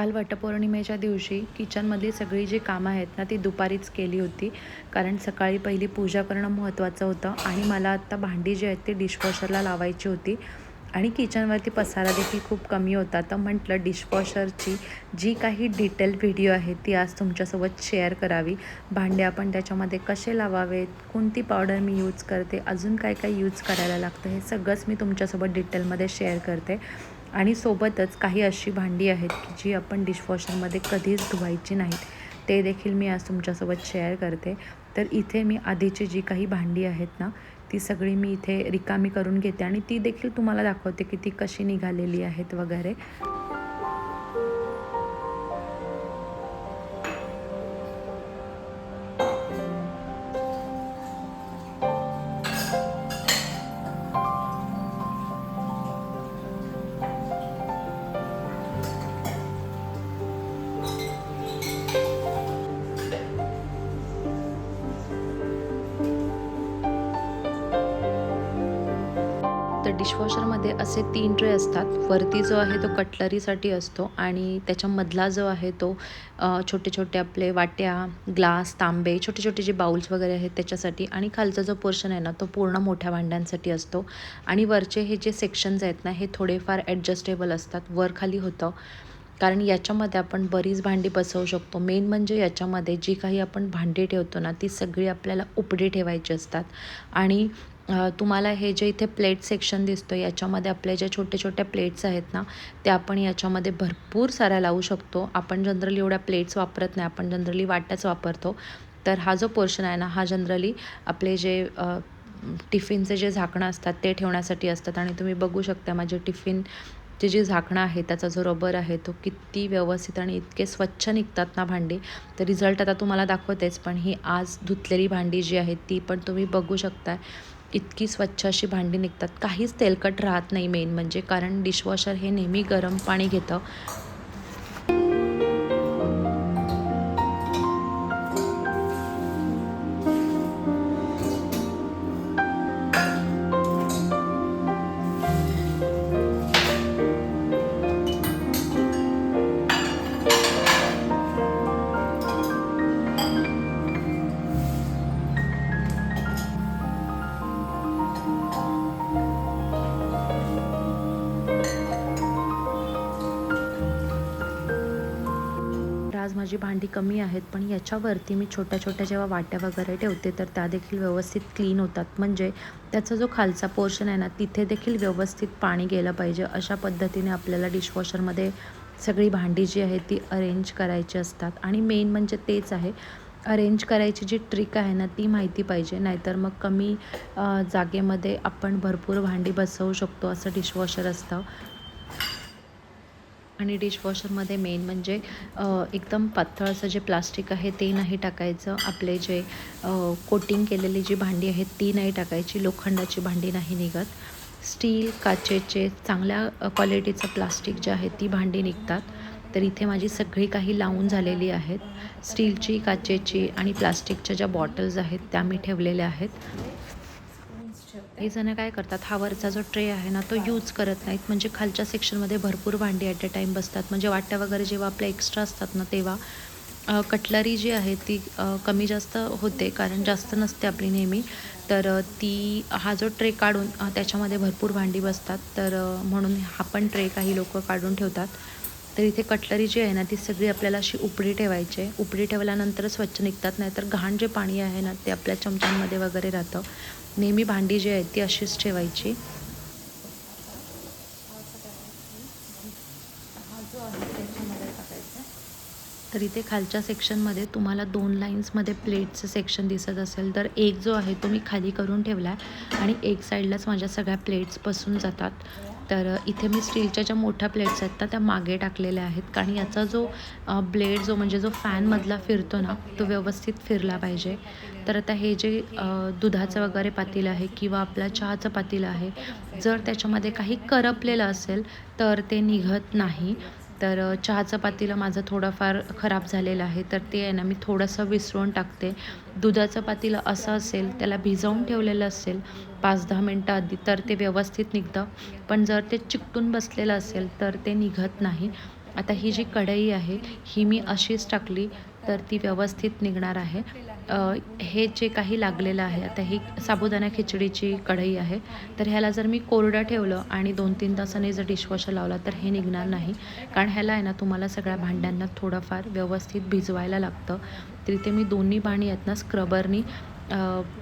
काल वटपौर्णिमेच्या दिवशी किचनमधली सगळी जी कामं आहेत ना ती दुपारीच केली होती. कारण सकाळी पहिली पूजा करणं महत्त्वाचं होतं आणि मला आत्ता भांडी जी आहेत ती डिशवॉशरला लावायची होती. आणि किचनवरती पसारा देखील खूप कमी होता. तर म्हटलं डिशवॉशरची जी काही डिटेल व्हिडिओ आहे ती आज तुमच्यासोबत शेअर करावी. भांडे आपण त्याच्यामध्ये कसे लावावेत? कोणती पावडर मी यूज करते? अजून काय काय यूज करायला लागतं? हे सगळंच मी तुमच्यासोबत डिटेलमध्ये शेअर करते. आणि सोबतच काही अशी भांडी आहेत की जी आपण डिशवॉशरमध्ये कधीच धुवायची नाहीत. ते देखील मी आज तुमच्यासोबत शेअर करते. तर इथे मी आधीची जी काही भांडी आहेत ना ती सगळी मी इथे रिकामी करून घेते आणि ती देखील तुम्हाला दाखवते की ती कशी निघालेली आहेत वगैरे. तर डिशवॉशरमध्ये असे तीन ट्रे असतात. वरती जो आहे तो कटलरीसाठी असतो आणि त्याच्यामधला जो आहे तो छोटे छोटे आपले वाट्या ग्लास तांबे छोटे छोटे जे बाउल्स वगैरे आहेत त्याच्यासाठी आणि खालचा जो पोर्शन आहे ना तो पूर्ण मोठ्या भांड्यांसाठी असतो. आणि वरचे हे जे सेक्शन्स आहेत ना हे थोडेफार ॲडजस्टेबल असतात. वर खाली होतं. कारण याच्यामध्ये आपण बरीच भांडी बसवू शकतो. मेन म्हणजे याच्यामध्ये जी काही आपण भांडी ठेवतो ना ती सगळी आपल्याला उपडी ठेवायची असतात. आणि तुम्हाला हे जे इथे प्लेट सेक्शन दिसतो याच्यामध्ये आपले ज्या छोटे छोट्या प्लेट्स आहेत ना त्या आपण याच्यामध्ये भरपूर साऱ्या लावू शकतो. आपण जनरली एवढ्या प्लेट्स वापरत नाही आपण जनरली वाट्याच वापरतो. तर हा जो पोर्शन आहे ना हा जनरली आपले जे टिफिनचे जे झाकणं असतात ते ठेवण्यासाठी असतात. आणि तुम्ही बघू शकता माझे टिफिन जे जी झाकणं आहे त्याचा जो रबर आहे तो किती व्यवस्थित आणि इतके स्वच्छ निघतात ना भांडी. तर रिझल्ट आता तुम्हाला दाखवतेच पण ही आज धुतलेली भांडी जी आहे ती पण तुम्ही बघू शकता इतकी स्वच्छ अशी भांडी निघतात. काहीच तेलकट राहत नाही मेन म्हणजे कारण डिशवॉशर हे नेहमी गरम पाणी घेतं. माझी भांडी कमी आहेत पण याच्यावरती मी छोट्या छोट्या जेव्हा वाट्या वगैरे ठेवते तर त्या देखील व्यवस्थित क्लीन होतात. म्हणजे त्याचा जो खालचा पोर्शन आहे ना तिथे देखील व्यवस्थित पाणी गेलं पाहिजे. अशा पद्धतीने आपल्याला डिशवॉशरमध्ये सगळी भांडी जी आहे ती अरेंज करायची असतात. आणि मेन म्हणजे तेच आहे. अरेंज करायची जी ट्रिक आहे ना ती माहिती पाहिजे. नाहीतर मग कमी जागेमध्ये आपण भरपूर भांडी बसवू शकतो असं डिशवॉशर असतं. आणि डिशवॉशरमध्ये मेन म्हणजे एकदम पातळ असं जे प्लास्टिक आहे ते नाही टाकायचं. आपले जे कोटिंग केलेली जी भांडी आहेत ती नाही टाकायची. लोखंडाची भांडी नाही निघत. स्टील काचेचे चांगल्या क्वालिटीचं प्लास्टिक जे आहे ती भांडी निघतात. तर इथे माझी सगळी काही लावून झालेली आहेत. स्टीलची काचेची आणि प्लास्टिकच्या ज्या बॉटल्स आहेत त्या मी ठेवलेल्या आहेत. काही जण काय करतात हा वरचा जो ट्रे आहे ना तो यूज करत नाहीत. म्हणजे खालच्या सेक्शनमध्ये भरपूर भांडी ॲट अ टाईम बसतात. म्हणजे वाट्या वगैरे जेव्हा आपल्या एक्स्ट्रा असतात ना तेव्हा कटलरी जी आहे ती कमी जास्त होते कारण जास्त नसते आपली नेहमी. तर ती हा जो ट्रे काढून त्याच्यामध्ये भरपूर भांडी बसतात. तर म्हणून हा पण ट्रे काही लोक काढून ठेवतात. तर इथे कटलरी जी आहे ना ती सगळी आपल्याला अशी उपडी ठेवायची आहे. उपडी ठेवल्यानंतर स्वच्छ निघतात नाहीतर घाण जे पाणी आहे ना ते आपल्या चमच्यांमध्ये वगैरे राहतं. नेहमी भांडी जी आहे ती अशीच ठेवायची. तर इथे खालच्या सेक्शनमध्ये तुम्हाला दोन लाईन्समध्ये प्लेटचं सेक्शन दिसत असेल तर एक जो आहे तो मी खाली करून ठेवला आहे आणि एक साईडलाच माझ्या सगळ्या प्लेट्स बसून जातात. तर इथे मी स्टीलच्या ज्या मोठ्या प्लेट्स आहेत ना त्या मागे टाकलेल्या आहेत. कारण याचा जो ब्लेड जो म्हणजे जो फॅनमधला फिरतो ना तो व्यवस्थित फिरला पाहिजे. तर आता हे जे दुधाचं वगैरे पातील आहे किंवा आपला चहाचं पातील आहे जर त्याच्यामध्ये काही करपलेलं असेल तर ते निघत नाही. तर चहाचं पातेलं माझं थोडंफार खराब झालेलं आहे. तर ते आहे ना मी थोडंसं विसरून टाकते. दुधाचं पातेलं असं असेल त्याला भिजवून ठेवलेलं असेल पाच दहा मिनटं आधी तर ते व्यवस्थित निघतं. पण जर ते चिकटून बसलेलं असेल तर ते निघत नाही. आता ही जी कढई आहे ही मी अशीच टाकली. तर ती व्यवस्थित निघणार आहे. हे जे काही लागलेलं आहे आता ही साबुदाणा खिचडीची कढई आहे. तर ह्याला जर मी कोरडं ठेवलं आणि दोन तीन तासाने जर डिशवॉशर लावला तर हे निघणार नाही. कारण ह्याला आहे ना तुम्हाला सगळ्या भांड्यांना थोडंफार व्यवस्थित भिजवायला लागतं. तिथे मी दोन्ही पाणी आहेत ना स्क्रबरनी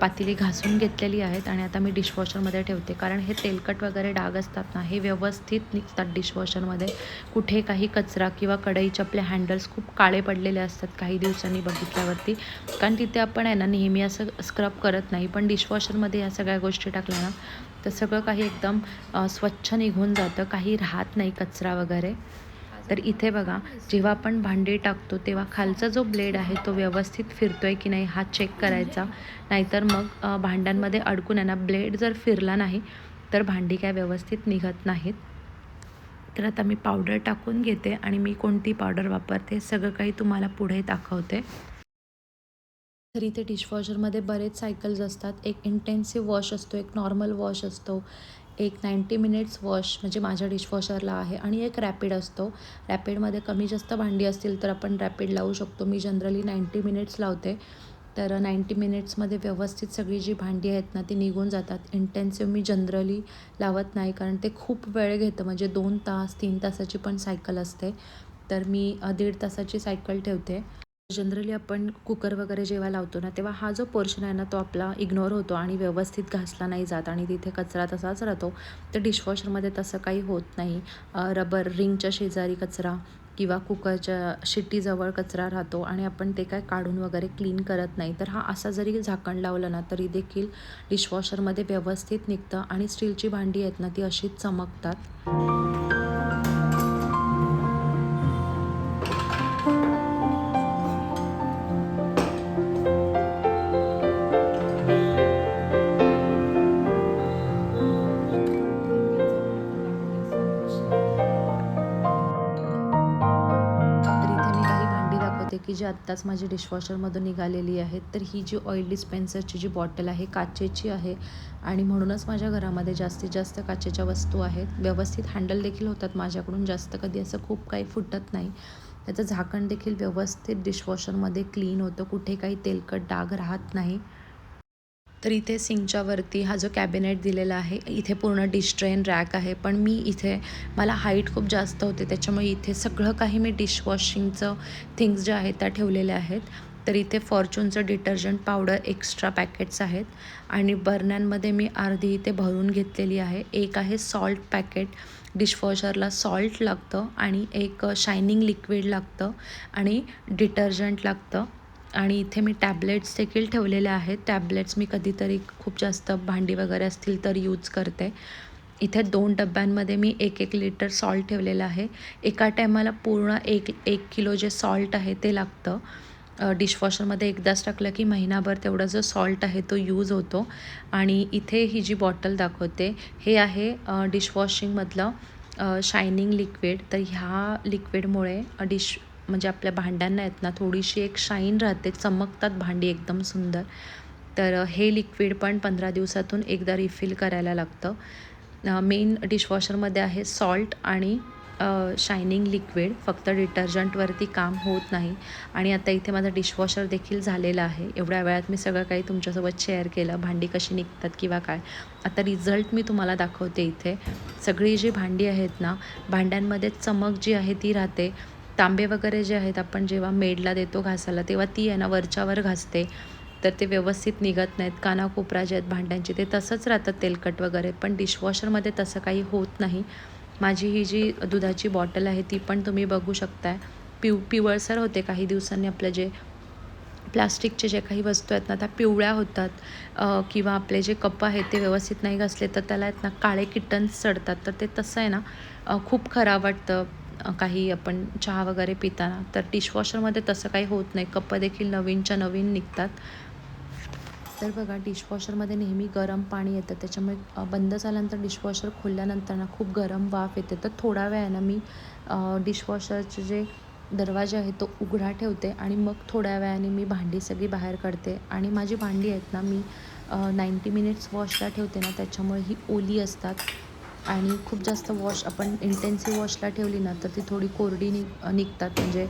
पातेली घासून घेतलेली आहेत आणि आता मी डिशवॉशरमध्ये ठेवते. कारण हे तेलकट वगैरे डाग असतात ना हे व्यवस्थित निघतात डिशवॉशरमध्ये. कुठे काही कचरा किंवा कढईचे आपले हँडल्स खूप काळे पडलेले असतात काही दिवसांनी बघितल्यावरती. कारण तिथे आपण आहे ना नेहमी असं स्क्रब करत नाही. पण डिशवॉशरमध्ये या सगळ्या गोष्टी टाकल्या ना तर सगळं काही एकदम स्वच्छ निघून जातं. काही राहत नाही कचरा वगैरे. तर इथे बघा जेव्हा आपण भांडी टाकतो तेव्हा खालचा जो ब्लेड आहे तो व्यवस्थित फिरतो आहे की नाही हा चेक करायचा. नाहीतर मग भांड्यांमध्ये अडकून आहे ना ब्लेड जर फिरला नाही तर भांडी काय व्यवस्थित निघत नाहीत. तर आता मी पावडर टाकून घेते आणि मी कोणती पावडर वापरते सगळं काही तुम्हाला पुढे दाखवते. तर इथे डिशवॉशरमध्ये बरेच सायकल्स असतात. एक इंटेन्सिव्ह वॉश असतो एक नॉर्मल वॉश असतो. एक नाईंटी मिनिट्स वॉश म्हणजे माझ्या डिशवॉशरला आहे आणि एक रॅपिड असतो. रॅपिडमध्ये कमी जास्त भांडी असतील तर आपण रॅपिड लावू शकतो. मी जनरली नाईंटी मिनिट्स लावते. तर नाईंटी मिनिट्समध्ये व्यवस्थित सगळी जी भांडी आहेत ना ती निघून जातात. इंटेन्सिव्ह मी जनरली लावत नाही कारण ते खूप वेळ घेतं. म्हणजे दोन तास तीन तासाची पण सायकल असते. तर मी दीड तासाची सायकल ठेवते. जनरली आपण कुकर वगैरे जेव्हा लावतो ना तेव्हा हा जो पोर्शन आहे ना तो आपला इग्नोर होतो आणि व्यवस्थित घासला नाही जात आणि तिथे कचरा तसाच राहतो. तर डिशवॉशरमध्ये तसं काही होत नाही. रबर रिंगच्या शेजारी कचरा किंवा कुकरच्या शिट्टीजवळ कचरा राहतो आणि आपण ते काय काढून वगैरे क्लीन करत नाही. तर हा असा जरी झाकण लावलं ना तरी देखील डिशवॉशरमध्ये व्यवस्थित निघतं आणि स्टीलची भांडी आहेत ना ती अशीच चमकतात. दाखवते की जी आत्ताच माझी डिशवॉशरमधून निघालेली आहे तर ही जी ऑइल डिस्पेन्सरची जी बॉटल आहे काचेची आहे आणि म्हणूनच माझ्या घरामध्ये जास्तीत जास्त काचेच्या वस्तू आहेत. व्यवस्थित हँडल देखील होतात माझ्याकडून जास्त कधी असं खूप काही फुटत नाही. त्याचं झाकण देखील व्यवस्थित डिशवॉशरमध्ये क्लीन होतं. कुठे काही तेलकट डाग राहत नाही. तर इथे सिंगच्यावरती हा जो कॅबिनेट दिलेला आहे इथे पूर्ण डिशट्रेन रॅक आहे पण मी इथे मला हाईट खूप जास्त होते त्याच्यामुळे इथे सगळं काही मी डिशवॉशिंगचं थिंग्स ज्या आहेत त्या ठेवलेल्या आहेत. तर इथे फॉर्च्यूनचं डिटर्जंट पावडर एक्स्ट्रा पॅकेट्स आहेत आणि बर्न्यांमध्ये मी अर्धी इथे भरून घेतलेली आहे. एक आहे सॉल्ट पॅकेट डिशवॉशरला सॉल्ट लागतं आणि एक शायनिंग लिक्विड लागतं आणि डिटर्जंट लागतं. आणि इथे मी टॅबलेट्स देखील ठेवलेले आहेत. टॅबलेट्स मी कधीतरी खूप जास्त भांडी वगैरे असतील तर यूज करते. इथे दोन डब्यांमध्ये मी एक एक लिटर सॉल्ट ठेवलेलं आहे. एका टायमाला पूर्ण एक एक किलो जे सॉल्ट आहे ते लागतं. डिशवॉशरमध्ये एकदाच टाकलं की महिनाभर तेवढा जो सॉल्ट आहे तो यूज होतो. आणि इथे ही जी बॉटल दाखवते हे आहे डिशवॉशिंगमधलं शायनिंग लिक्विड. तर ह्या लिक्विडमुळे डिश म्हणजे आपल्या भांड्यांना आहेत ना थोडीशी एक शाईन राहते चमकतात भांडी एकदम सुंदर. तर हे लिक्विड पण पंधरा दिवसातून एकदा रिफिल करायला लागतं. मेन डिशवॉशरमध्ये आहे सॉल्ट आणि शायनिंग लिक्विड. फक्त डिटर्जंटवरती काम होत नाही. आणि आता इथे माझं डिशवॉशर देखील झालेलं आहे. एवढ्या वेळात मी सगळं काही तुमच्यासोबत शेअर केलं भांडी कशी निघतात किंवा काय. आता रिझल्ट मी तुम्हाला दाखवते इथे. सगळी जी भांडी आहेत ना भांड्यांमध्ये चमक जी आहे ती राहते. तांबे वगैरे जे आहेत आपण जेव्हा मेडला देतो घासायला तेव्हा ती आहे ना वरच्यावर घासते. तर ते व्यवस्थित निघत नाहीत. कानाकोपरा जे आहेत भांड्यांचे ते तसंच राहतात तेलकट वगैरे. पण डिशवॉशरमध्ये तसं काही होत नाही. माझी ही जी दुधाची बॉटल आहे ती पण तुम्ही बघू शकताय. पिव पिवळसर होते काही दिवसांनी आपलं जे प्लास्टिकचे जे काही वस्तू आहेत ना त्या पिवळ्या होतात. किंवा आपले जे कप आहेत ते व्यवस्थित नाही घासले तर त्याला आहेत ना काळे किटन्स चढतात. तर ते तसं आहे ना खूप खराब वाटतं. काही आपण चहा वगैरे पिताना तर डिशवॉशरमध्ये तसं काही होत नाही. कप्प देखील नवीनच्या नवीन निघतात. तर बघा डिशवॉशरमध्ये नेहमी गरम पाणी येतं. त्याच्यामुळे बंद झाल्यानंतर डिशवॉशर खोलल्यानंतर ना खूप गरम वाफ येते. तर थोडा वेळानं मी डिशवॉशरचे जे दरवाजा आहे तो उघडा ठेवते आणि मग थोड्या वेळाने मी भांडी सगळी बाहेर काढते. आणि माझी भांडी आहेत ना मी नाईंटी मिनिट्स वॉशला ठेवते ना त्याच्यामुळे ही ओली असतात. आणि खूप जास्त वॉश आपण इंटेन्सिव्ह वॉशला ठेवली ना तर ती थोडी कोरडी नि निघतात. म्हणजे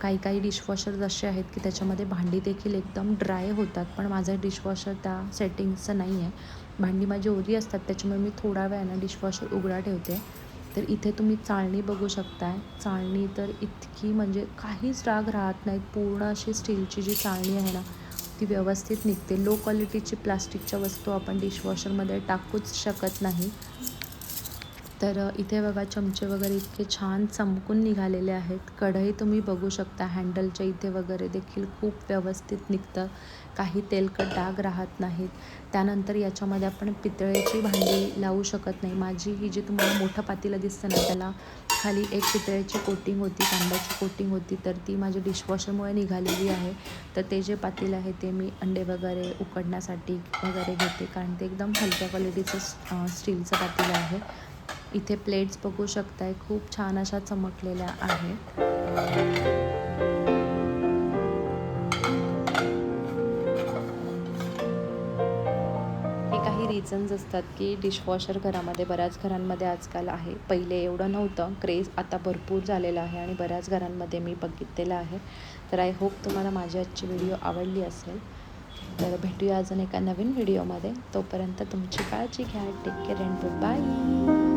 काही काही डिशवॉशर असे आहेत की त्याच्यामध्ये भांडी देखील एकदम ड्राय होतात. पण माझा डिशवॉशर त्या सेटिंगचं नाही आहे. भांडी माझी ओली असतात त्याच्यामुळे मी थोडा वेळानं डिशवॉशर उघडा ठेवते. तर इथे तुम्ही चाळणी बघू शकताय. चाळणी तर इतकी म्हणजे काहीच राग राहत नाहीत पूर्ण अशी स्टीलची जी चाळणी आहे ना ती व्यवस्थित निघते. लो क्वालिटीची प्लास्टिकच्या वस्तू आपण डिशवॉशरमध्ये टाकूच शकत नाही. तर इथे बघा चमचे वगैरे इतके छान चमकून निघालेले आहेत. कढई तुम्ही बघू शकता हँडलच्या इथे वगैरे देखील खूप व्यवस्थित निघतं. काही तेलकट डाग राहत नाहीत. त्यानंतर याच्यामध्ये आपण पितळेची भांडी लावू शकत नाही. माझी ही जी तुम्हाला मोठं पातेलं दिसतं ना त्याला खाली एक पितळेची कोटिंग होती तांब्याची कोटिंग होती तर ती माझी डिशवॉशरमुळे निघालेली आहे. तर ते जे पातेलं आहे ते मी अंडे वगैरे उकडण्यासाठी वगैरे घेते कारण ते एकदम हलक्या क्वालिटीचं स्टीलचं पातील आहे. इथे प्लेट्स बघू शकताय. खूप छान अशा चमकलेल्या आहेत. हे काही रिझन्स असतात की डिशवॉशर घरामध्ये बऱ्याच घरांमध्ये आजकाल आहे. पहिले एवढं नव्हतं. क्रेज आता भरपूर झालेला आहे आणि बऱ्याच घरांमध्ये मी बघितलेलं आहे. तर आय होप तुम्हाला माझी आजची व्हिडिओ आवडली असेल. तर भेटूया अजून एका नवीन व्हिडिओमध्ये तोपर्यंत तुमची काळजी घ्या. Take care and bye